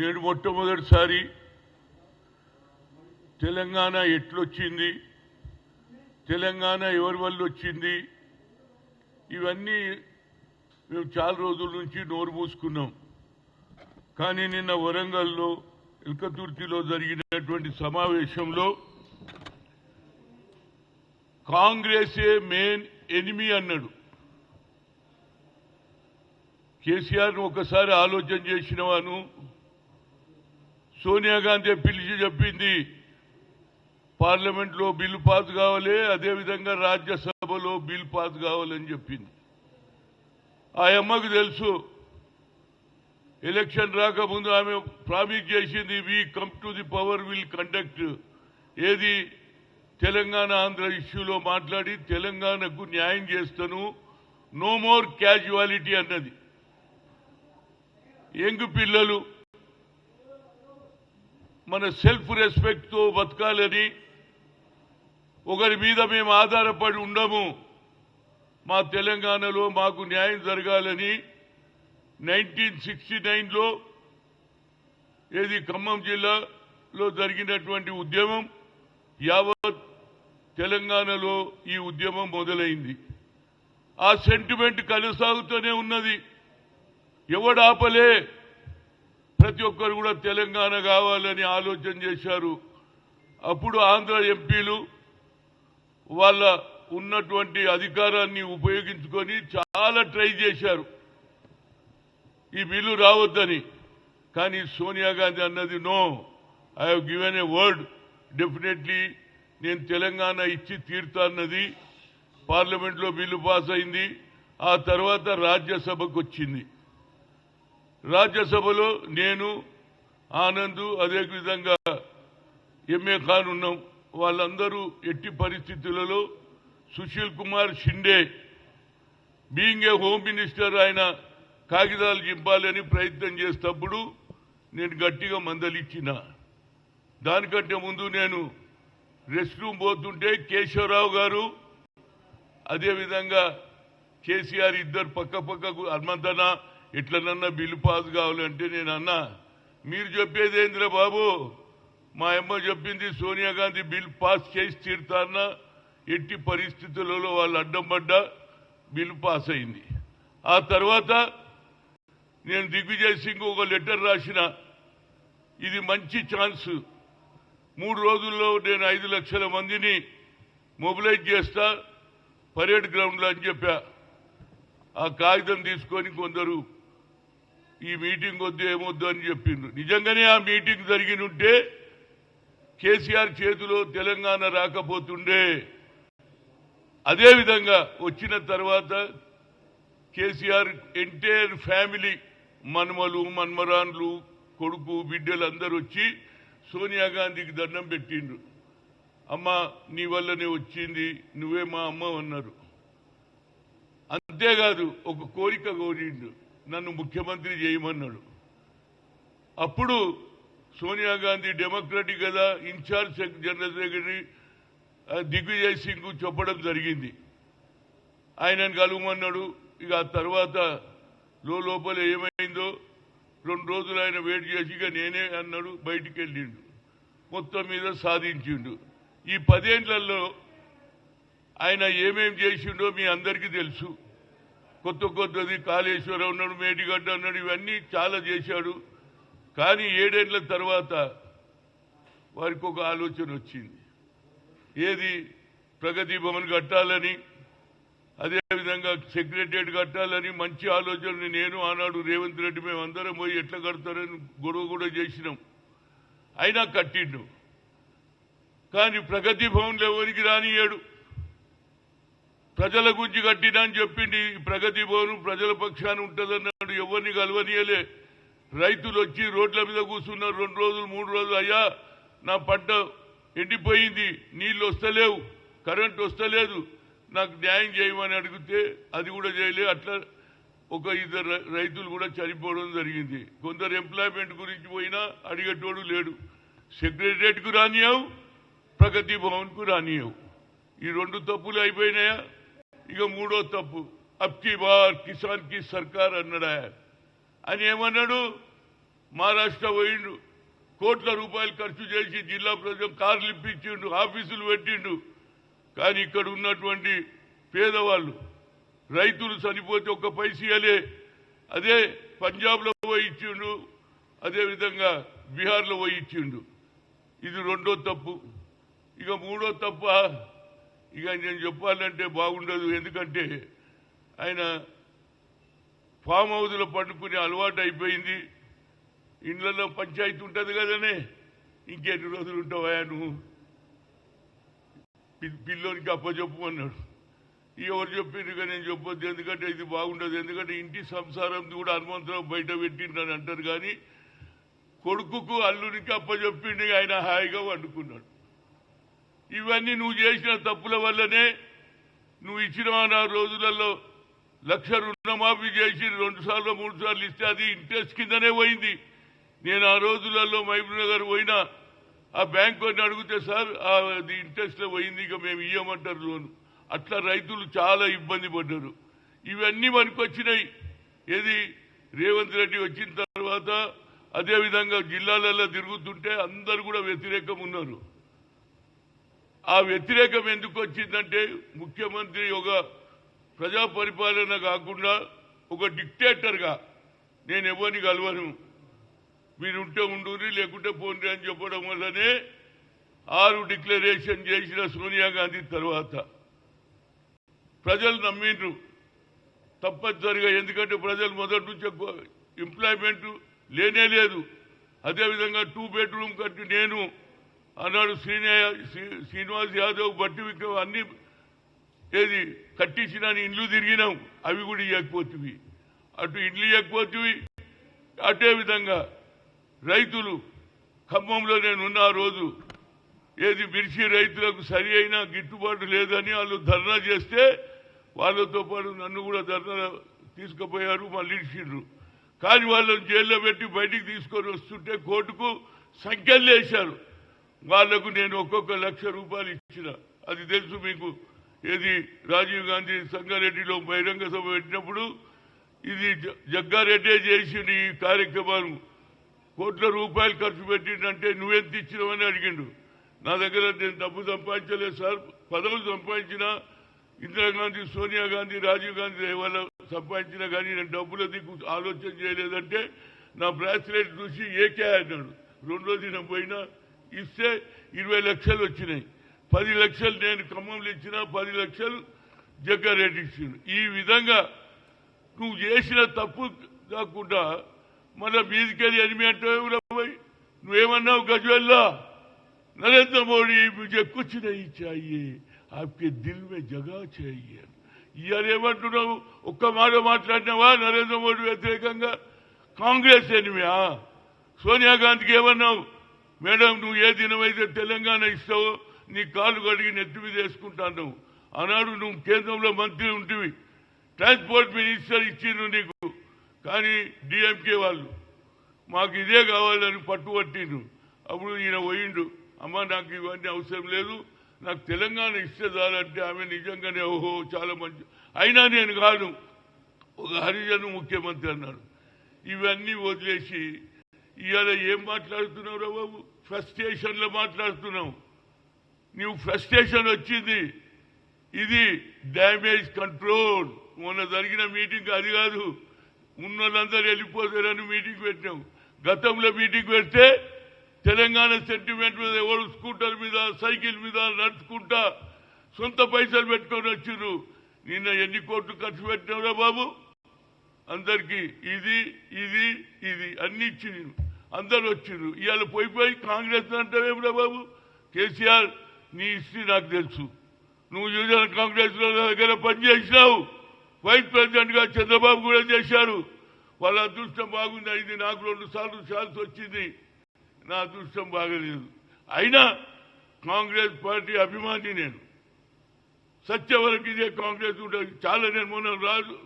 నేను మొట్టమొదటిసారి తెలంగాణ ఎట్లొచ్చింది? తెలంగాణ ఎవరి వల్ల వచ్చింది ఇవన్నీ మేము చాలా రోజుల నుంచి నోరు మూసుకున్నాం. కానీ నిన్న వరంగల్లో ఇల్కతుర్తిలో జరిగినటువంటి సమావేశంలో కాంగ్రెసే మెయిన్ ఎనిమి అన్నాడు. కేసీఆర్ను ఒకసారి ఆలోచన చేసిన వాను సోనియా గాంధీ పిలిచి చెప్పింది పార్లమెంట్లో బిల్లు పాస్ కావాలి అదేవిధంగా రాజ్యసభలో బిల్ పాస్ కావాలని చెప్పింది. ఆ అమ్మకు తెలుసు ఎలక్షన్ రాకముందు ఆమె ప్రామిస్ చేసింది we come to the power will conduct ఏది? తెలంగాణ ఆంధ్ర ఇష్యూలో మాట్లాడి తెలంగాణకు న్యాయం చేస్తాను నో మోర్ క్యాజువాలిటీ అన్నది. యంగ్ పిల్లలు మన సెల్ఫ్ రెస్పెక్ట్తో బతకాలని ఒకరి మీద మేము ఆధారపడి ఉండము. మా తెలంగాణలో మాకు న్యాయం జరగాలని నైన్టీన్ సిక్స్టీ నైన్లో ఏది ఖమ్మం జిల్లాలో జరిగినటువంటి ఉద్యమం యావత్ తెలంగాణలో ఈ ఉద్యమం మొదలైంది. ఆ సెంటిమెంట్ కొనసాగుతూనే ఉన్నది. ఎవడాపలే ఆపలే? ప్రతి ఒక్కరు కూడా తెలంగాణ కావాలని ఆలోచన చేశారు. అప్పుడు ఆంధ్ర ఎంపీలు వాళ్ళ ఉన్నటువంటి అధికారాన్ని ఉపయోగించుకొని చాలా ట్రై చేశారు. ఈ బిల్లు రావద్దని. కానీ సోనియా గాంధీ అన్నది no I have given a word definitely నేను తెలంగాణ ఇచ్చి తీరుతాన్నది పార్లమెంట్లో బిల్లు పాస్ అయింది. ఆ తర్వాత రాజ్యసభకు వచ్చింది. రాజ్యసభలో నేను ఆనంద్ అదేవిధంగా ఎంఏ ఖాన్ ఉన్నాం. వాళ్ళందరూ ఎట్టి పరిస్థితులలో Sushil Kumar Shinde being a home minister ఆయన కాగితాలు చింపాలని ప్రయత్నం చేసేటప్పుడు నేను గట్టిగా మందలిచ్చిన. దానికంటే ముందు నేను రెస్ట్ రూమ్ పోతుంటే కేశవరావు గారు అదేవిధంగా కేసీఆర్ ఇద్దరు పక్క పక్కకు హనుమంతనా ఎట్లనన్నా బిల్లు పాస్ కావాలంటే నేను అన్నా మీరు చెప్పేది ఏందిరా బాబు? మా అమ్మ చెప్పింది సోనియా గాంధీ బిల్ పాస్ చేసి తీరుతారన్నా. ఎట్టి పరిస్థితులలో వాళ్ళు అడ్డం పడ్డా బిల్ పాస్ అయింది. ఆ తర్వాత నేను దిగ్విజయ్ సింగ్ ఒక లెటర్ రాసిన. ఇది మంచి ఛాన్స్. మూడు రోజుల్లో నేను ఐదు లక్షల మందిని మొబిలైజ్ చేస్తా పరేడ్ గ్రౌండ్లో అని చెప్పా. ఆ కాగితం తీసుకొని కొందరు ఈ మీటింగ్ వద్దు ఏమొద్దు అని చెప్పిండ్రు నిజంగానే ఆ మీటింగ్ జరిగినుంటే కేసీఆర్ చేతిలో తెలంగాణ రాకపోతుండే. అదేవిధంగా వచ్చిన తర్వాత కేసీఆర్ ఎంటైర్ ఫ్యామిలీ మన్మలు మన్మరాన్లు కొడుకు బిడ్డలు అందరూ వచ్చి సోనియా గాంధీకి దండం పెట్టిండ్రు. అమ్మ నీ వల్లనే వచ్చింది నువ్వే మా అమ్మ అన్నారు. అంతేకాదు ఒక కోరిక కోరిండు. నన్ను ముఖ్యమంత్రి చేయమన్నాడు. అప్పుడు సోనియా గాంధీ డెమోక్రటిక్ కదా in charge general secretary Digvijay Singh చెప్పడం జరిగింది. ఆయనను కలవమన్నాడు. ఇక ఆ తర్వాత లోపల ఏమైందో రెండు రోజులు ఆయన వెయిట్ చేసి ఇక నేనే అన్నాడు బయటికి వెళ్ళిండు మొత్తం మీద సాధించిండు. ఈ పదేళ్ళలో ఆయన ఏమేం చేసిండో మీ అందరికీ తెలుసు. కొత్త కొత్తది కాళేశ్వరం ఉన్నాడు మేడిగడ్డ ఉన్నాడు ఇవన్నీ చాలా చేశాడు. కానీ ఏడేళ్ళ తర్వాత వారికి ఒక ఆలోచన వచ్చింది. ఏది? ప్రగతి భవన్ కట్టాలని అదేవిధంగా సెక్రటరియట్ కట్టాలని మంచి ఆలోచనని నేను ఆనాడు రేవంత్ రెడ్డి మేము అందరం పోయి ఎట్లా కడతారని గొడవ కూడా చేసినాం. అయినా కట్టిండు. కానీ ప్రగతి భవన్లు ఎవరికి రానియాడు ప్రజల గురించి కట్టినని అని చెప్పింది ఈ ప్రగతి భవన్ ప్రజల పక్షాన ఉంటుందన్నాడు ఎవరిని కలవనీయలే. రైతులు వచ్చి రోడ్ల మీద కూర్చున్నారు రెండు రోజులు మూడు రోజులు అయ్యా నా పంట ఎండిపోయింది నీళ్ళు వస్తలేవు కరెంట్ వస్తలేదు నాకు న్యాయం చేయమని అడిగితే అది కూడా చేయలే. అట్లా ఒక ఇద్దరు రైతులు కూడా చనిపోవడం జరిగింది. కొందరు ఎంప్లాయ్మెంట్ గురించి పోయినా అడిగేటోడు లేడు. సెక్రటరియట్కు రానియావు ప్రగతి భవన్కు రానియావు. ఈ రెండు తప్పులు అయిపోయినాయా? ఇక మూడో తప్పు. అబ్కి బార్ కిసాన్కి సర్కార్ అన్నాడా? అని ఏమన్నాడు? మహారాష్ట్ర పోయిండు. కోట్ల రూపాయలు ఖర్చు చేసి జిల్లా ప్రజలు కార్లు ఇప్పించిండు ఆఫీసులు పెట్టిండు. కానీ ఇక్కడ ఉన్నటువంటి పేదవాళ్ళు రైతులు చనిపోతే ఒక్క పైసలే అదే పంజాబ్లో పోయి ఇచ్చిండు అదే విధంగా బీహార్లో పోయి ఇచ్చిండు. ఇది రెండో తప్పు. ఇక మూడో తప్ప? ఇక నేను చెప్పాలంటే బాగుండదు. ఎందుకంటే ఆయన ఫామ్ హౌస్లో పండుకునే అలవాటు అయిపోయింది. ఇండ్లలో పంచాయతీ ఉంటుంది కదనే. ఇంకెన్ని రోజులు ఉంటావా నువ్వు? పిల్లోనికి అప్పచెప్పు అన్నాడు. ఎవరు చెప్పిండ్రు ఇక నేను చెప్పొద్దు. ఎందుకంటే ఇది బాగుండదు. ఎందుకంటే ఇంటి సంసారం కూడా హనుమంతరావు బయట పెట్టిండని అంటారు కానీ కొడుకుకు అల్లునికి అప్పచెప్పిండి. ఆయన హాయిగా వండుకున్నాడు ఇవన్నీ నువ్వు చేసిన తప్పుల వల్లనే నువ్వు ఇచ్చిన ఆ రోజులలో లక్ష రుణమాఫీ చేసి రెండు సార్లు మూడు సార్లు ఇస్తే అది ఇంట్రెస్ట్ కిందనే పోయింది. నేను ఆ రోజులలో మహబూబ్నగర్ పోయినా ఆ బ్యాంక్ అని అడిగితే సార్ అది ఇంట్రెస్ట్లో పోయింది ఇక మేము ఇయ్యమంటారు లోన్. అట్లా రైతులు చాలా ఇబ్బంది పడ్డారు. ఇవన్నీ మనకు వచ్చినాయి ఏది? రేవంత్ రెడ్డి వచ్చిన తర్వాత అదేవిధంగా జిల్లాలలో తిరుగుతుంటే అందరు కూడా వ్యతిరేకం ఉన్నారు. ఆ వ్యతిరేకం ఎందుకు వచ్చిందంటే ముఖ్యమంత్రి ఒక ప్రజా పరిపాలన కాకుండా ఒక డిక్టేటర్గా నేను ఎవరిని కలవను. మీరుంటే ఉండుని లేకుంటే పోండి అని చెప్పడం వల్లనే ఆరు డిక్లరేషన్ చేసిన సోనియా గాంధీ తర్వాత. ప్రజలు నమ్మిండ్రు. తప్పనిసరిగా ఎందుకంటే ప్రజలు మొదటి నుంచి ఎంప్లాయ్మెంట్ లేనే లేదు. అదేవిధంగా టూ బెడ్రూమ్ కట్టి నేను అన్నాడు శ్రీనయ శ్రీ- శ్రీనివాస్ యాదవ్ బట్టి విక్రమ్ అన్ని ఏది కట్టించిన ఇండ్లు తిరిగినాం అవి కూడా ఇవ్వకపోతుంది అటు ఇండ్లు ఇవ్వకపోతుంది అదే విధంగా రైతులు ఖమ్మంలో నేను ఉన్న ఆ రోజు ఏది మిర్చి రైతులకు సరి అయిన గిట్టుబాటు లేదని వాళ్ళు ధర్నా చేస్తే వాళ్ళతో పాటు నన్ను కూడా ధర్నా తీసుకుపోయారు మళ్ళీ ఇచ్చిండ్రు. కానీ వాళ్ళని జైల్లో పెట్టి బయటికి తీసుకొని వస్తుంటే కోర్టుకు సంఖ్యలు వేశారు వాళ్ళకు నేను ఒక్కొక్క లక్ష రూపాయలు ఇచ్చిన. అది తెలుసు మీకు. ఏది రాజీవ్ గాంధీ సంగారెడ్డిలో బహిరంగ సభ పెట్టినప్పుడు ఇది జ- జగ్గారెడ్డే చేసిన ఈ కార్యక్రమాలు. కోట్ల రూపాయలు ఖర్చు పెట్టిండంటే నువ్వెంత ఇచ్చినావని అడిగిండు. నా దగ్గర నేను డబ్బు సంపాదించలేదు సార్. పదవులు సంపాదించిన ఇందిరాగాంధీ సోనియా గాంధీ రాజీవ్ గాంధీ వాళ్ళ సంపాదించినా కానీ నేను డబ్బుల దిక్కు ఆలోచన చేయలేదంటే నా బ్రాస్లెట్ చూసి ఏకే అన్నాడు. రెండో దినం పోయినా ఇస్తే ఇరవై లక్షలు వచ్చినాయి పది లక్షలు నేను ఖమ్మంలో ఇచ్చిన పది లక్షలు జగ్గారెడ్డి ఇచ్చిండు ఈ విధంగా నువ్వు చేసిన తప్పు కాకుండా మళ్ళా మీదికెళ్ళి ఎనిమి అంటే నువ్వేమన్నావు గజ్వెల్లా नरेंद्र मोदी मुझे कुछ नहीं चाहिए आपके दिल में जगह चाहिए ఇవాళ ఏమంటున్నావు ఒక్క మాట మాట్లాడినావా నరేంద్ర మోడీ వ్యతిరేకంగా కాంగ్రెస్ ఎనిమియా సోనియా గాంధీకి ఏమన్నావు మేడం నువ్వు ఏ దినమైతే తెలంగాణ ఇస్తావో నీ కాళ్ళు కడిగి నెత్తి మీద వేసుకుంటాను ఆనాడు నువ్వు కేంద్రంలో మంత్రి ఉంటివి. ట్రాన్స్పోర్ట్ మినిస్టర్ ఇచ్చిండు నీకు. కానీ డిఎంకే వాళ్ళు మాకు ఇదే కావాలని పట్టుబట్టిండు అప్పుడు ఈయన పోయిండు. అమ్మ నాకు ఇవన్నీ అవసరం లేదు. నాకు తెలంగాణ ఇస్తే చాలంటే ఆమె నిజంగానే ఓహో చాలా మంచి. అయినా నేను కాదు ఒక హరిజను ముఖ్యమంత్రి అన్నాడు. ఇవన్నీ వదిలేసి ఇవాళ ఏం మాట్లాడుతున్నావు బాబు? ఫ్రస్ట్రేషన్లో మాట్లాడుతున్నావు నీవు ఫ్రస్ట్రేషన్ వచ్చింది. ఇది డ్యామేజ్ కంట్రోల్. మొన్న జరిగిన మీటింగ్ అది కాదు. ఉన్నదందరూ వెళ్ళిపోతారని మీటింగ్ పెట్టినాం గతంలో మీటింగ్ పెడితే తెలంగాణ సెంటిమెంట్ మీద ఎవరు స్కూటర్ మీద సైకిల్ మీద నడుచుకుంటా సొంత పైసలు పెట్టుకొని వచ్చిర్రు. నిన్న ఎన్ని కోట్లు ఖర్చు పెట్టినవరా బాబు? అందరికీ ఇది ఇది ఇది అన్ని ఇచ్చింది అందరు వచ్చిర్రు. ఇవాళ పోయి పోయి కాంగ్రెస్ అంటావేమిరా బాబు? కేసీఆర్ నీ హిస్టరీ నాకు తెలుసు. నువ్వు చూసిన కాంగ్రెస్ నా దగ్గర పనిచేసినావు వైస్ ప్రెసిడెంట్గా చంద్రబాబు కూడా చేశారు. వాళ్ళ అదృష్టం బాగుంది. ఇది నాకు రెండు సార్లు ఛాన్స్ వచ్చింది. నా అదృష్టం బాగలేదు. అయినా కాంగ్రెస్ పార్టీ అభిమాని నేను. సత్యవరకు ఇదే కాంగ్రెస్ ఉంటుంది. చాలా నేను మొన్న రాజు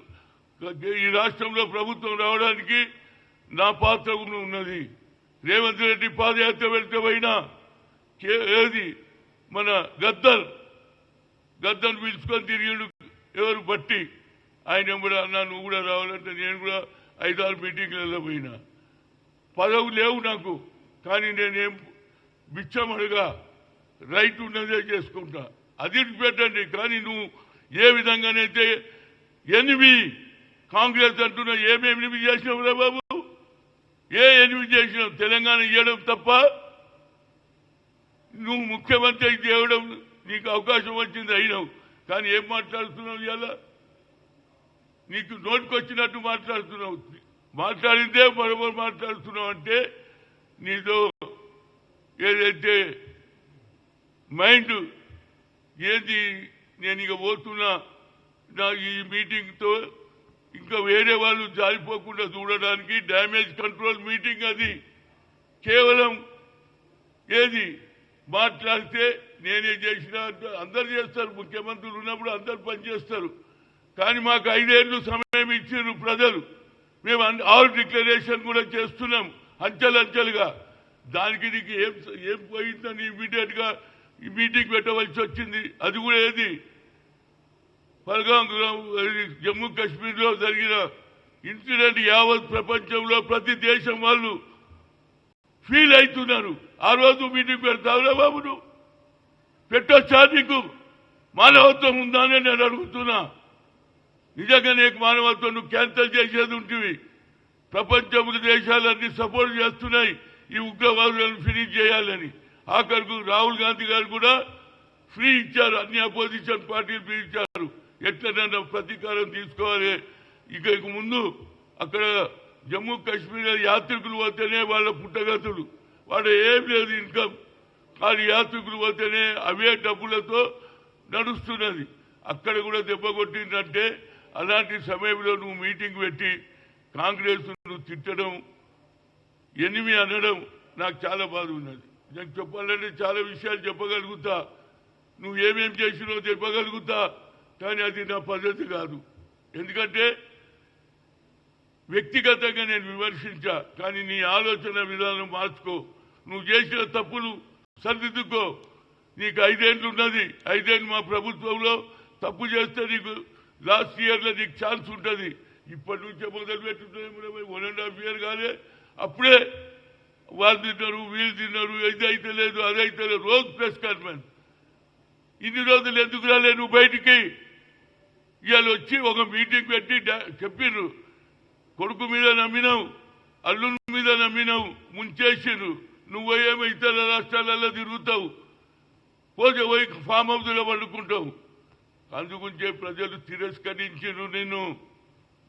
ఈ రాష్ట్రంలో ప్రభుత్వం రావడానికి నా పాత్ర ఉన్నది. రేవంత్ రెడ్డి పాదయాత్ర వెళ్తే పోయినా ఏది? మన గద్దర్. గద్దర్ పిలుచుకొని తిరిగిండు ఎవరు? బట్టి. ఆయన కూడా అన్నా నువ్వు కూడా రావాలంటే నేను కూడా ఐదారు మీటింగ్లలో పోయినా. పదవు లేవు నాకు కానీ నేనేం బిచ్చమడుగా రైట్ ఉన్నదే చేసుకుంటా. అది పెట్టండి కానీ నువ్వు ఏ విధంగానైతే ఎనిమి కాంగ్రెస్ అంటున్నా ఏమేమి చేసినావు రా బాబు? ఏ ఎనిమిది చేసినావు తెలంగాణ ఇవ్వడం తప్ప నువ్వు ముఖ్యమంత్రి అయితే ఇవ్వడం నీకు అవకాశం వచ్చింది అయినావు. కానీ ఏం మాట్లాడుతున్నావు ఇలా నీకు నోటికొచ్చినట్టు మాట్లాడుతున్నావు. మాట్లాడిందే మరొకరు మాట్లాడుతున్నావు అంటే నీతో ఏదైతే మైండ్ ఏది? నేను ఇక పోతున్నా నా ఈ మీటింగ్తో ఇంకా వేరే వాళ్ళు జారిపోకుండా చూడడానికి డ్యామేజ్ కంట్రోల్ మీటింగ్ అది. కేవలం ఏది? మాట్లాడితే నేనే చేసిన అందరు చేస్తారు ముఖ్యమంత్రులు ఉన్నప్పుడు అందరు పనిచేస్తారు. కానీ మాకు ఐదేళ్ళు సమయం ఇచ్చారు ప్రజలు. మేము ఆల్ డిక్లరేషన్ కూడా చేస్తున్నాం అంచెలంచెలుగా. దానికి నీకు ఏం ఏం పోయిందని ఇమీడియట్గా ఈ మీటింగ్ పెట్టవలసి వచ్చింది. అది కూడా ఏది? పల్గాం జమ్మూ కాశ్మీర్లో జరిగిన ఇన్సిడెంట్ యావత్ ప్రపంచంలో ప్రతి దేశం వాళ్ళు ఫీల్ అవుతున్నారు. ఆ రోజు మీటింగ్ పెడతావురా బాబు నువ్వు? పెట్టొచ్చా నీకు మానవత్వం ఉందా అని నేను అడుగుతున్నా. నిజంగా నీకు మానవత్వం నువ్వు క్యాన్సల్ చేసేది ఉంటుంది ప్రపంచంలో దేశాలన్నీ సపోర్ట్ చేస్తున్నాయి. ఈ ఉగ్రవాదులను ఫినిష్ చేయాలని. ఆఖరుకు రాహుల్ గాంధీ గారు కూడా ఫ్రీ ఇచ్చారు. అన్ని అపోజిషన్ పార్టీలు ఫ్రీ ఇచ్చారు ఎట్లనన్నా ప్రతీకారం తీసుకోవాలి. ఇక ఇక ముందు అక్కడ జమ్మూ కాశ్మీర్ యాత్రికులు పోతేనే వాళ్ళ పుట్టగతులు. వాళ్ళ ఏం లేదు ఇన్కమ్. కానీ యాత్రికులు పోతేనే అవే డబ్బులతో నడుస్తున్నది. అక్కడ కూడా దెబ్బ కొట్టిందంటే అలాంటి సమయంలో నువ్వు మీటింగ్ పెట్టి కాంగ్రెస్ నువ్వు తిట్టడం ఎనిమి అనడం నాకు చాలా బాధ ఉన్నది. నేను చెప్పాలంటే చాలా విషయాలు చెప్పగలుగుతా. నువ్వు ఏమేం చేసినావు చెప్పగలుగుతా. కానీ అది నా పద్ధతి కాదు. ఎందుకంటే వ్యక్తిగతంగా నేను విమర్శించా కానీ నీ ఆలోచన విధానం మార్చుకో. నువ్వు చేసిన తప్పులు సరిదిద్దుకో. నీకు ఐదేళ్ళు ఉన్నది ఐదేళ్ళు మా ప్రభుత్వంలో తప్పు చేస్తే నీకు లాస్ట్ ఇయర్లో నీకు ఛాన్స్ ఉంటుంది. ఇప్పటి నుంచే మొదలు పెట్టుకుంటే వన్ అండ్ హాఫ్ ఇయర్ కాలే అప్పుడే వాళ్ళు తిన్నారు వీళ్ళు తిన్నారు ఇది అయితే లేదు అది అయితే లేదు. రోజు ప్రెస్ కాన్ఫరెన్స్ ఇన్ని రోజులు ఎందుకు రాలే నువ్వు బయటికి? ఇవాళ వచ్చి ఒక మీటింగ్ పెట్టి చెప్పిర్రు. చెప్పిండ్రు కొడుకు మీద నమ్మినావు అల్లు మీద నమ్మినావు ముంచేసిర్రు. నువ్వు ఏమో ఇతర రాష్ట్రాలలో తిరుగుతావు. పోతే పోయి ఫామ్ హౌస్లో పండుకుంటావు. అందుగుంచే ప్రజలు తిరస్కరించారు నిన్ను.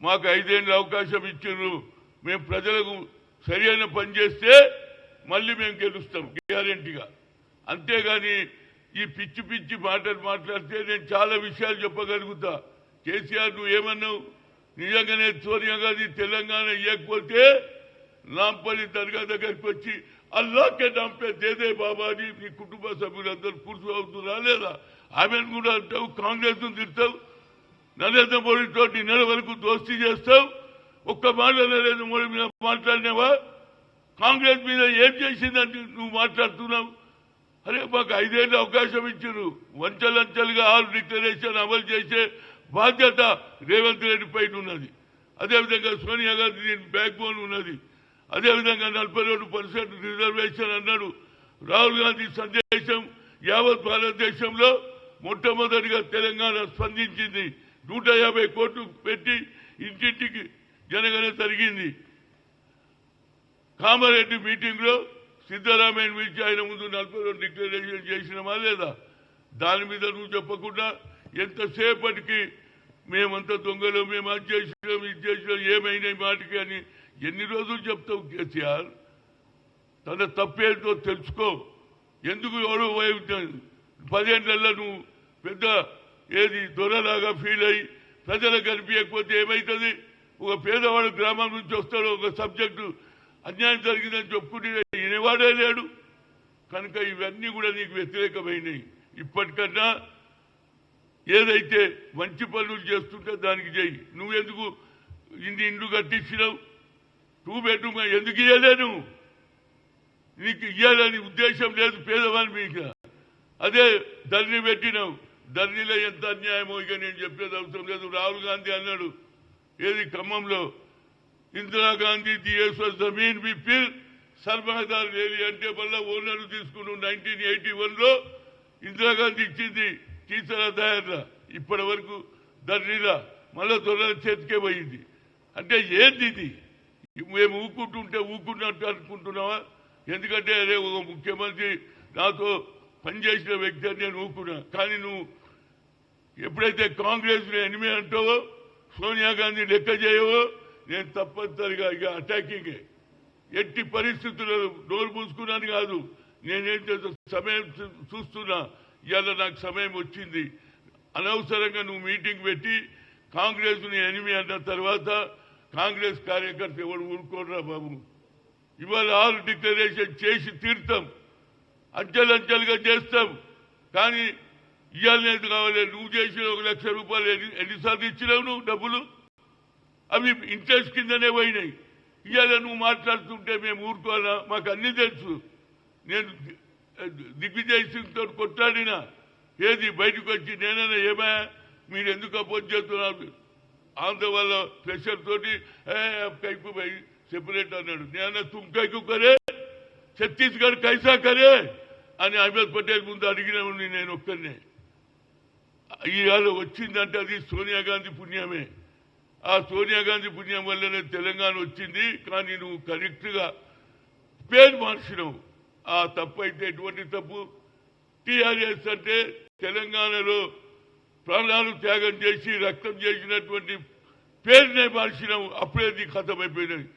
మాకు ఐదేళ్ళు అవకాశం ఇచ్చారు మేము ప్రజలకు సరైన పని చేస్తే మళ్ళీ మేము గెలుస్తాం గ్యారెంటీగా. అంతేగాని ఈ పిచ్చి పిచ్చి మాటలు మాట్లాడితే నేను చాలా విషయాలు చెప్పగలుగుతా. కేసీఆర్ నువ్వు ఏమన్నావు? నిజంగానే చోర్యంగా తెలంగాణ ఇవ్వకపోతే నాంపల్లి దర్గా దగ్గరికి వచ్చి అల్లాకే నాంపే దేదే బాబా అని మీ కుటుంబ సభ్యులందరూ కూర్చో అవుతున్నా లేదా? ఆమెను కూడా అంటావు కాంగ్రెస్ను తిడతావు నరేంద్ర మోడీతో నెల వరకు దోస్తీ చేస్తావు ఒక్క మాట నరేంద్ర మోడీ మీద మాట్లాడినావా? కాంగ్రెస్ మీద ఏం చేసిందని నువ్వు మాట్లాడుతున్నావు? అరే మాకు ఐదేళ్ళు అవకాశం ఇచ్చారు వంచలంచలుగా ఆరు డిక్లరేషన్ అమలు చేసే బాధ్యత రేవంత్ రెడ్డి పైన ఉన్నది. అదేవిధంగా సోనియా గాంధీ దీని బ్యాక్ బోన్ ఉన్నది. అదేవిధంగా నలభై రెండు పర్సెంట్ రిజర్వేషన్ అన్నాడు రాహుల్ గాంధీ సందేశం యావత్ భారతదేశంలో మొట్టమొదటిగా తెలంగాణ స్పందించింది. నూట యాభై కోట్లు పెట్టి ఇంటింటికి జనగణ జరిగింది. కామారెడ్డి మీటింగ్లో సిద్ధరామయ్య పిలిచి ఆయన ముందు నలభై రెండు డిక్లరేషన్ చేసినమా లేదా? దాని మీద నువ్వు చెప్పకుండా ఎంతసేపటికి మేమంతా దొంగలు మేము అది చేసినాం ఇది చేసినాం ఏమైనా మాటకి అని ఎన్ని రోజులు చెప్తావు కేసీఆర్? తన తప్పేంటో తెలుసుకో. ఎందుకు ఎవరో వైవిధ్యం పదేళ్ళలో నువ్వు పెద్ద ఏది దొరలాగా ఫీల్ అయ్యి ప్రజలకు కనిపించకపోతే ఏమవుతుంది ఒక పేదవాడు గ్రామం నుంచి వస్తాడు ఒక సబ్జెక్టు అన్యాయం జరిగిందని చెప్పుకుని వినేవాడే లేడు. కనుక ఇవన్నీ కూడా నీకు వ్యతిరేకమైనవి. ఇప్పటికన్నా ఏదైతే మంచి పనులు చేస్తుంటే దానికి చేయి. నువ్వెందుకు ఇన్ని ఇండ్లు కట్టించినావు? టూ బెడ్రూమ్ ఎందుకు ఇయ్యలేను నీకు ఇయ్యాలని ఉద్దేశం లేదు పేదవాని మీకు అదే ధరణి పెట్టినావు. ధరణిలో ఎంత అన్యాయమో ఇక నేను చెప్పేది అవసరం లేదు. రాహుల్ గాంధీ అన్నాడు ఏది ఖమ్మంలో? ఇందిరాగాంధీ దియేస్ జమీన్ బి ఫిర్ లేని రేలి అంటే మళ్ళీ ఓనర్లు తీసుకున్నాం నైన్టీన్ ఎయిటీ వన్లో ఇందిరాగాంధీ ఇచ్చింది. టీచర్ల దయార్లా ఇప్పటి వరకు ధర్నీలా మళ్ళా దొరల చేతికే పోయింది. అంటే ఏంది ఇది? మేము ఊకుంటుంటే ఊకున్నట్టు అనుకుంటున్నావా? ఎందుకంటే అరే ఒక ముఖ్యమంత్రి నాతో పనిచేసిన వ్యక్తి అని నేను ఊకున్నా. కానీ నువ్వు ఎప్పుడైతే కాంగ్రెస్ ఎనిమి అంటావో సోనియా గాంధీ లెక్క చేయవో నేను తప్పనిసరిగా ఇక అటాకింగ్ ఎట్టి పరిస్థితులలో డోర్ మూసుకున్నాను కాదు. నేనేం చేస్తా? సమయం చూ- చూస్తున్నా. ఇవాళ నాకు సమయం వచ్చింది. అనవసరంగా నువ్వు మీటింగ్ పెట్టి కాంగ్రెస్ని ఎనిమి అన్న తర్వాత కాంగ్రెస్ కార్యకర్త ఎవడు ఊరుకోర్రా బాబు. ఇవాళ ఆరు డిక్లరేషన్ చేసి తీరుతాం. అంచెలంచెలుగా చేస్తాం. కానీ ఇవ్వాలనేది కావాలి? నువ్వు చేసిన ఒక లక్ష రూపాయలు ఎన్ని ఎన్నిసార్లు ఇచ్చినావు నువ్వు డబ్బులు? అవి ఇంట్రెస్ట్ కిందనే పోయినాయి. ఇవాళ నువ్వు మాట్లాడుతుంటే మేము ఊరుకోవాలా? మాకు అన్ని తెలుసు. నేను దిగ్విజయ్ సింగ్ తోటి కొట్టాడినా ఏది బయటకు వచ్చి నేనైనా ఏమయ్యా? మీరు ఎందుకు అపోజ్ చేస్తున్నారు? ఆంధ్ర వల్ల ప్రెషర్ తోటి కైపు సెపరేట్ అన్నాడు. నేను తుమ్ కైకు కరే? ఛత్తీస్గఢ్ కైసా కరే? అని అహ్మద్ పటేల్ ముందు అడిగిన నేను ఒక్కరినే ఇవాళ వచ్చిందంటే అది సోనియా గాంధీ పుణ్యమే. ఆ సోనియా గాంధీ పుణ్యం వల్లనే తెలంగాణ వచ్చింది. కానీ నువ్వు కరెక్ట్గా పేరు మార్చినావు. ఆ తప్పు అయితే ఎటువంటి తప్పు? టిఆర్ఎస్ అంటే తెలంగాణలో ప్రాణాలు త్యాగం చేసి రక్తం చేసినటువంటి పేరునే మార్చినావు అప్పుడే నీ ఖతం అయిపోయినది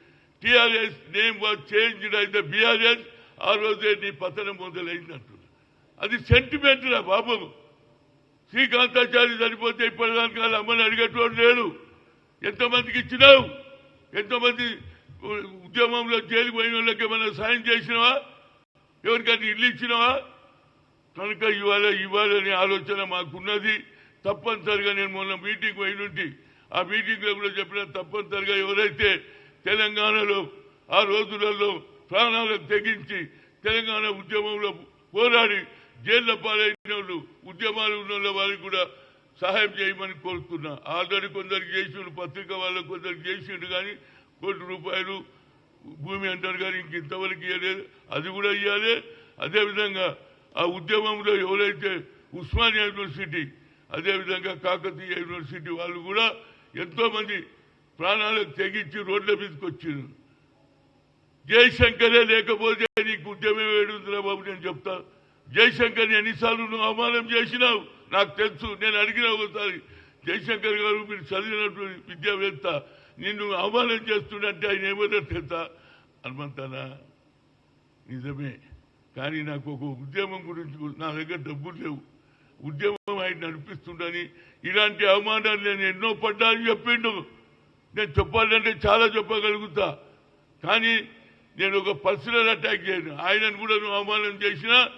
నేమ్ వాజ్ చేంజ్డ్ అయితే బీఆర్ఎస్ ఆ రోజే నీ పతనం మొదలైంది అంటున్నా. అది సెంటిమెంట్ రా బాబు. శ్రీకాంతాచారి చనిపోతే ఇప్పటిదానికి వాళ్ళ అమ్మని అడిగేటోడు లేడు. ఎంతమందికి ఇచ్చినావు? ఎంతమంది ఉద్యమంలో జైలు పోయిన వాళ్ళకి ఏమైనా సాయం చేసినావా? ఎవరికైనా ఇల్లు ఇచ్చినావా కనుక ఇవాళ ఇవ్వాలనే ఆలోచన మాకున్నది. తప్పనిసరిగా నేను మొన్న మీటింగ్ పోయినుంటి ఆ మీటింగ్లో కూడా చెప్పిన తప్పనిసరిగా ఎవరైతే తెలంగాణలో ఆ రోజులలో ప్రాణాలకు తెగించి తెలంగాణ ఉద్యమంలో పోరాడి జైళ్ళ పాలైన వాళ్ళు ఉద్యమాలు ఉన్న వాళ్ళకి వారికి కూడా సహాయం చేయమని కోరుతున్నా. ఆల్రెడీ కొందరికి చేసిండు పత్రిక వాళ్ళకు కొందరికి చేసిండు కానీ కోటి రూపాయలు భూమి అంటారు కానీ ఇంక ఇంతవరకు ఇవ్వలేదు అది కూడా ఇవ్వాలి అదేవిధంగా ఆ ఉద్యమంలో ఎవరైతే ఉస్మానియా యూనివర్సిటీ అదేవిధంగా కాకతీయ యూనివర్సిటీ వాళ్ళు కూడా ఎంతోమంది ప్రాణాలకు తెగించి రోడ్ల మీదకి వచ్చిండ్రు జయశంకరే లేకపోతే నీకు ఉద్యమం ఏడుందిరా బాబు నేను చెప్తా. జయశంకర్ని ఎన్నిసార్లు నువ్వు అవమానం చేసినావు? నాకు తెలుసు. నేను అడిగిన ఒకసారి జయశంకర్ గారు మీరు చదివినటువంటి విద్యావేత్త నిన్ను అవమానం చేస్తుండంటే ఆయన ఏమన్నా తెలుసా? హనుమంతానా నిజమే కానీ నాకు ఒక ఉద్యమం గురించి నా దగ్గర డబ్బులు లేవు. ఉద్యమం ఆయన నడిపిస్తుండని ఇలాంటి అవమానాలు నేను ఎన్నో పడ్డాను చెప్పిండు. నేను చెప్పాలంటే చాలా చెప్పగలుగుతా. కానీ నేను ఒక పర్సనల్ అటాక్ చేయను. ఆయనను కూడా నువ్వు అవమానం చేసినా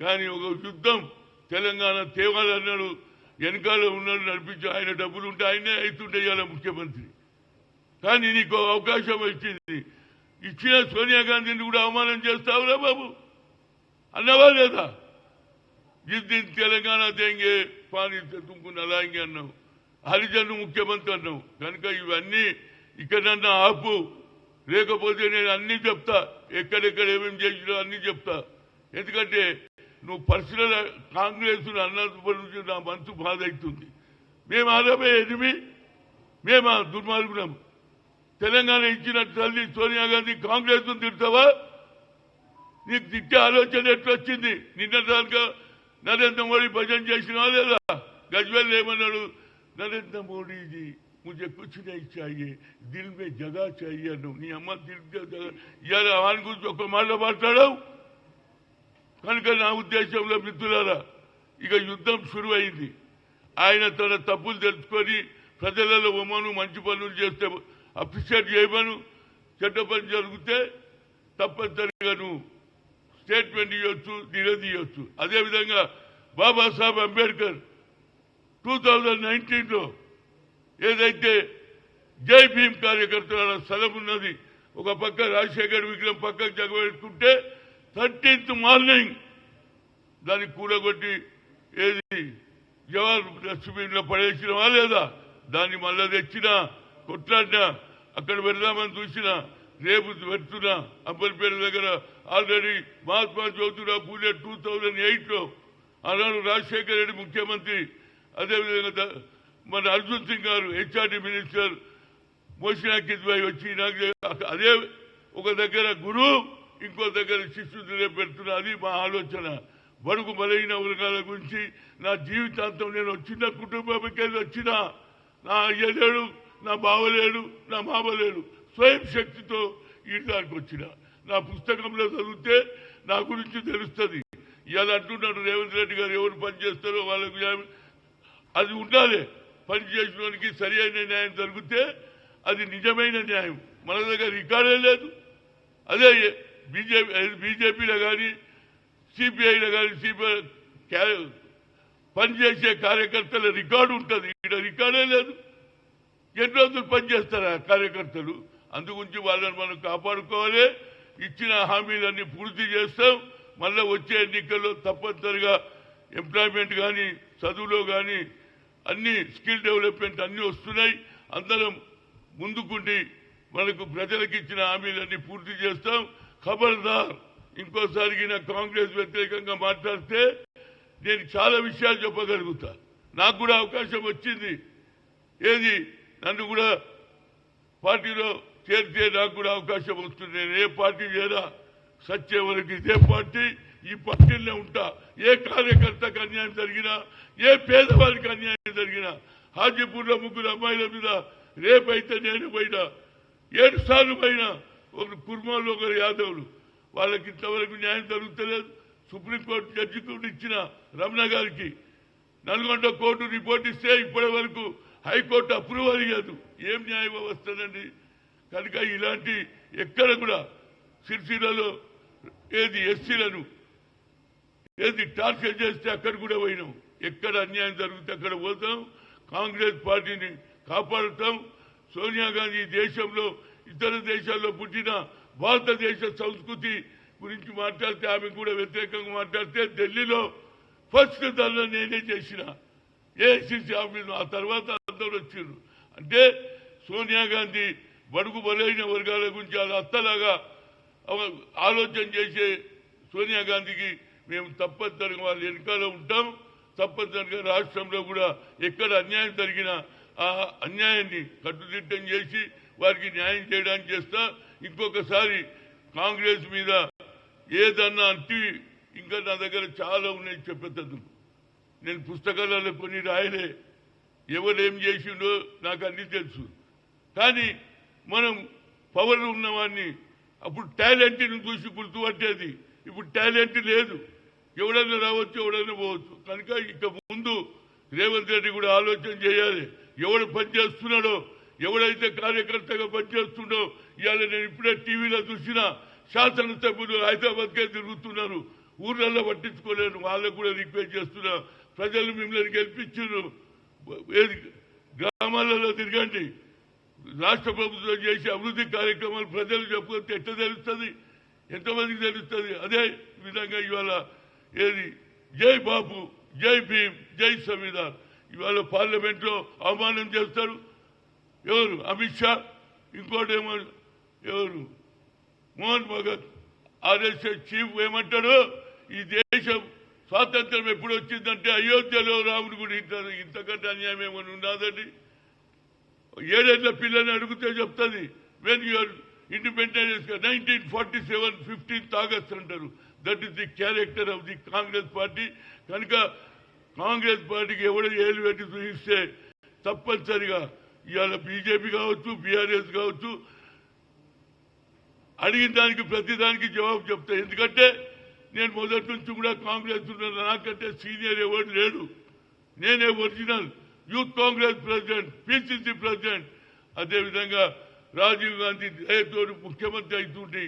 కానీ ఒక యుద్ధం తెలంగాణ తేవాలన్నాడు వెనకాల ఉన్నాడు నడిపించి ఆయన డబ్బులు ఉంటే ఆయనే అవుతుండే ఇవాళ ముఖ్యమంత్రి. కానీ నీకు అవకాశం వచ్చింది. ఇచ్చిన సోనియా గాంధీని కూడా అవమానం చేస్తావురా బాబు. అన్నవా లేదా? జిస్ తెలంగాణ దేంగే పానీ తుమ్కు అలాగే అన్నావు. హరిజన్ ముఖ్యమంత్రి అన్నావు. కనుక ఇవన్నీ ఇక్కడన్నా ఆపు. లేకపోతే నేను అన్ని చెప్తా. ఎక్కడెక్కడ ఏమేమి చేసినా అన్ని చెప్తా. ఎందుకంటే నువ్వు పర్సనల్ కాంగ్రెస్ అన్నప్పటి నుంచి నా మనసు బాధ అవుతుంది మేము అరవై ఎనిమిది మేము దుర్మార్గుణం తెలంగాణ ఇచ్చిన తల్లి సోనియా గాంధీ కాంగ్రెస్ తిడతావా నీకు తిట్టే ఆలోచన ఎట్లా వచ్చింది నిన్న దాకా నరేంద్ర మోడీ భజన చేసినా లేదా గజ్వేల్ ఏమన్నాడు నరేంద్ర మోడీజీ मुझे कुछ नहीं चाहिए दिल में जगह चाहिए అన్నావు నీ అమ్మ దిల్ में జగ ఇవాళ ఆయన గురించి ఒక మాట మాట్లాడావు కనుక నా ఉద్దేశంలో మిత్రులారా ఇక యుద్ధం షురు అయింది ఆయన తన తప్పులు తెలుసుకొని ప్రజలలో ఉమ్మను మంచి పనులు చేస్తే అప్రిషియేట్ చేయమను. చెడ్డ పని జరిగితే తప్పనిసరిగా నువ్వు స్టేట్మెంట్ ఇవ్వచ్చు నిలదీయొచ్చు అదేవిధంగా బాబాసాహెబ్ అంబేద్కర్ టూ థౌజండ్ నైన్టీన్లో ఏదైతే జై భీమ్ కార్యకర్తల స్థలం ఉన్నది ఒక పక్క రాజశేఖర్ విగ్రహం పక్కకు జగబెట్టుకుంటే థర్టీన్త్ మార్నింగ్ దాన్ని కూలగొట్టి ఏది జవాన్ డస్ట్బిన్లో పడేసినవా లేదా? దాన్ని మళ్ళా తెచ్చినా కొట్లాడినా అక్కడ వెళ్దామని చూసిన రేపు పెడుతున్నా అంబర్పేట దగ్గర ఆల్రెడీ మహాత్మా జ్యోతిరావు పూజ టూ థౌజండ్ ఎయిట్లో ఆనాడు రాజశేఖర రెడ్డి ముఖ్యమంత్రి అదేవిధంగా మన అర్జున్ సింగ్ గారు హెచ్ఆర్డి మినిస్టర్ మోషినా కిద్వాయి వచ్చి నాకు అదే ఒక దగ్గర గురువు ఇంకో దగ్గర శిష్యుడు పెడుతున్నా అది మా ఆలోచన. బడుగు బలైన వర్గాల గురించి నా జీవితాంతం నేను చిన్న కుటుంబంకి వచ్చిన నా అయ్య నా బావ లేడు నా మామ లేడు. స్వయం శక్తితో ఈడడానికి వచ్చిన. నా పుస్తకంలో చదివితే నా గురించి తెలుస్తుంది. ఇవాళ అంటున్నాడు రేవంత్ రెడ్డి గారు ఎవరు పనిచేస్తారో వాళ్ళకు అది ఉండాలి. పని చేసినోనికి సరి అయిన న్యాయం జరిగితే అది నిజమైన న్యాయం. మన దగ్గర రికార్డే లేదు. అదే బీజేపీ బీజేపీలో కానీ సిపిఐలో కానీ సిపిఐ పనిచేసే కార్యకర్తల రికార్డు ఉంటుంది. ఇక్కడ రికార్డే లేదు. ఎన్ని రోజులు పనిచేస్తారు ఆ కార్యకర్తలు? అందుగురించి వాళ్ళని మనం కాపాడుకోవాలి. ఇచ్చిన హామీలన్నీ పూర్తి చేస్తాం. మళ్ళీ వచ్చే ఎన్నికల్లో తప్పనిసరిగా ఎంప్లాయ్మెంట్ కానీ చదువులో కానీ అన్ని స్కిల్ డెవలప్మెంట్ అన్ని వస్తున్నాయి. అందరం ముందుకుండి మనకు ప్రజలకు ఇచ్చిన హామీలన్నీ పూర్తి చేస్తాం. ఖబర్దార్ ఇంకోసారి నా కాంగ్రెస్ వ్యతిరేకంగా మాట్లాడితే నేను చాలా విషయాలు చెప్పగలుగుతా. నాకు కూడా అవకాశం వచ్చింది. ఏది? నన్ను కూడా పార్టీలో చేరితే నాకు కూడా అవకాశం వస్తుంది. నేను ఏ పార్టీ చేరా సచ్చే వరకు ఇదే పార్టీ ఈ పార్టీలోనే ఉంటా. ఏ కార్యకర్తకు అన్యాయం జరిగినా ఏ పేదవారికి అన్యాయం జరిగినా హాజీపూర్లో ముగ్గురు అమ్మాయిల మీద రేపైతే నేను పోయినా ఏడు సార్లు పోయినా ఒకరు కుర్మాలు ఒకరు యాదవులు. వాళ్ళకి ఇంతవరకు న్యాయం జరుగుతలేదు. సుప్రీంకోర్టు జడ్జి కూడా ఇచ్చిన రమణ గారికి నల్గొండ కోర్టు రిపోర్ట్ ఇస్తే ఇప్పటి వరకు హైకోర్టు అప్రూవల్ ఇవ్వదు ఏం న్యాయ వ్యవస్థనండి? కనుక ఇలాంటి ఎక్కడ కూడా సిరిసిల్లలో ఏది ఎస్సీలను ఏది టార్చర్ చేస్తే అక్కడ కూడా పోయినాం. ఎక్కడ అన్యాయం జరిగితే అక్కడ పోతాం. కాంగ్రెస్ పార్టీని కాపాడుతాం. సోనియా గాంధీ దేశంలో ఇతర దేశాల్లో పుట్టిన భారతదేశ సంస్కృతి గురించి మాట్లాడితే ఆమె కూడా వ్యతిరేకంగా మాట్లాడితే ఢిల్లీలో ఫస్ట్ ధరణ నేనే చేసిన. ఏసీసీ ఆఫీస్ ఆ తర్వాత అందరూ వచ్చారు అంటే సోనియా గాంధీ బడుగు బలైన వర్గాల గురించి అలా అత్తలాగా ఆలోచన చేసే సోనియా గాంధీకి మేము తప్పనిసరిగా వాళ్ళ వెనకాల ఉంటాం. తప్పనిసరిగా రాష్ట్రంలో కూడా ఎక్కడ అన్యాయం జరిగినా ఆ అన్యాయాన్ని కట్టుదిట్టం చేసి వారికి న్యాయం చేయడానికి చేస్తా. ఇంకొకసారి కాంగ్రెస్ మీద ఏదన్నా అంటే ఇంకా నా దగ్గర చాలా ఉన్నాయి చెప్పేందుకు నేను పుస్తకాలలో కొన్ని రాయలే. ఎవరు ఏం చేసిండో నాకు అన్ని తెలుసు. కానీ మనం పవర్ ఉన్నవాడిని అప్పుడు టాలెంట్ని చూసి గుర్తుపట్టేది. ఇప్పుడు టాలెంట్ లేదు. ఎవడైనా రావచ్చు ఎవడైనా పోవచ్చు. కనుక ఇక ముందు రేవంత్ రెడ్డి కూడా ఆలోచన చేయాలి. ఎవడు పనిచేస్తున్నాడో ఎవడైతే కార్యకర్తగా పనిచేస్తుండో ఇవాళ నేను ఇప్పుడే టీవీలో చూసిన శాసనసభ్యులు హైదరాబాద్కే తిరుగుతున్నారు. ఊర్లలో పట్టించుకోలేను వాళ్ళకు కూడా రిక్వెస్ట్ చేస్తున్నా ప్రజలు మిమ్మల్ని గెలిపించారు ఏది గ్రామాలలో తిరగండి. రాష్ట్ర ప్రభుత్వం చేసే అభివృద్ధి కార్యక్రమాలు ప్రజలు చెప్పుకుంటే ఎట్ట తెలుస్తుంది? ఎంతమందికి తెలుస్తుంది? అదే విధంగా ఇవాళ ఏది? జై బాబు జై భీమ్ జై సంవిధాన్. ఇవాళ పార్లమెంట్లో అవమానం చేస్తారు. ఎవరు? అమిత్ షా? ఇంకోటేమో ఎవరు? మోహన్ భగత్ ఆర్ఎస్ఎస్ చీఫ్ ఏమంటాడు ఈ దేశం స్వాతంత్రం ఎప్పుడు వచ్చిందంటే అయోధ్యలో రాముడు గుడి ఇంటారు. ఇంతకంటే అన్యాయం ఏమైనా ఉన్నదండి ఏడేళ్ళ పిల్లని అడిగితే చెప్తుంది. When your independence nineteen forty seven fifteenth August అంటారు. That is the character of the Congress party కనుక కాంగ్రెస్ పార్టీకి ఎవడో ఏలు పెట్టి చూపిస్తే తప్పనిసరిగా ఇవాళ బీజేపీ కావచ్చు బీఆర్ఎస్ కావచ్చు అడిగిన దానికి ప్రతిదానికి జవాబు చెప్తాయి ఎందుకంటే నేను మొదటి నుంచి కూడా కాంగ్రెస్ ఉన్నాను నాకంటే సీనియర్ ఎవరు లేడు నేనే original. Youth Congress president PCC president. అదేవిధంగా రాజీవ్ గాంధీ దయతో ముఖ్యమంత్రి అవుతుంటే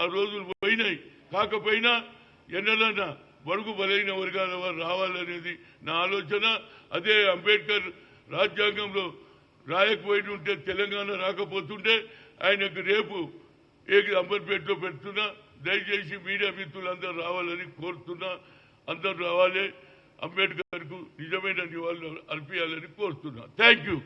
ఆ రోజులు పోయినాయి. కాకపోయినా ఎన్నడన్నా బడుగు బలైన వర్గాల వారు రావాలనేది నా ఆలోచన. అదే అంబేద్కర్ రాజ్యాంగంలో రాయకపోయి ఉంటే తెలంగాణ రాకపోతుంటే ఆయనకు రేపు ఏకి అంబర్పేటలో పెడుతున్నా. దయచేసి మీడియా మిత్రులందరూ రావాలని కోరుతున్నా. అందరూ రావాలి. అంబేద్కర్కు నిజమైన నివాళులు అర్పించాలని కోరుతున్నా. Thank you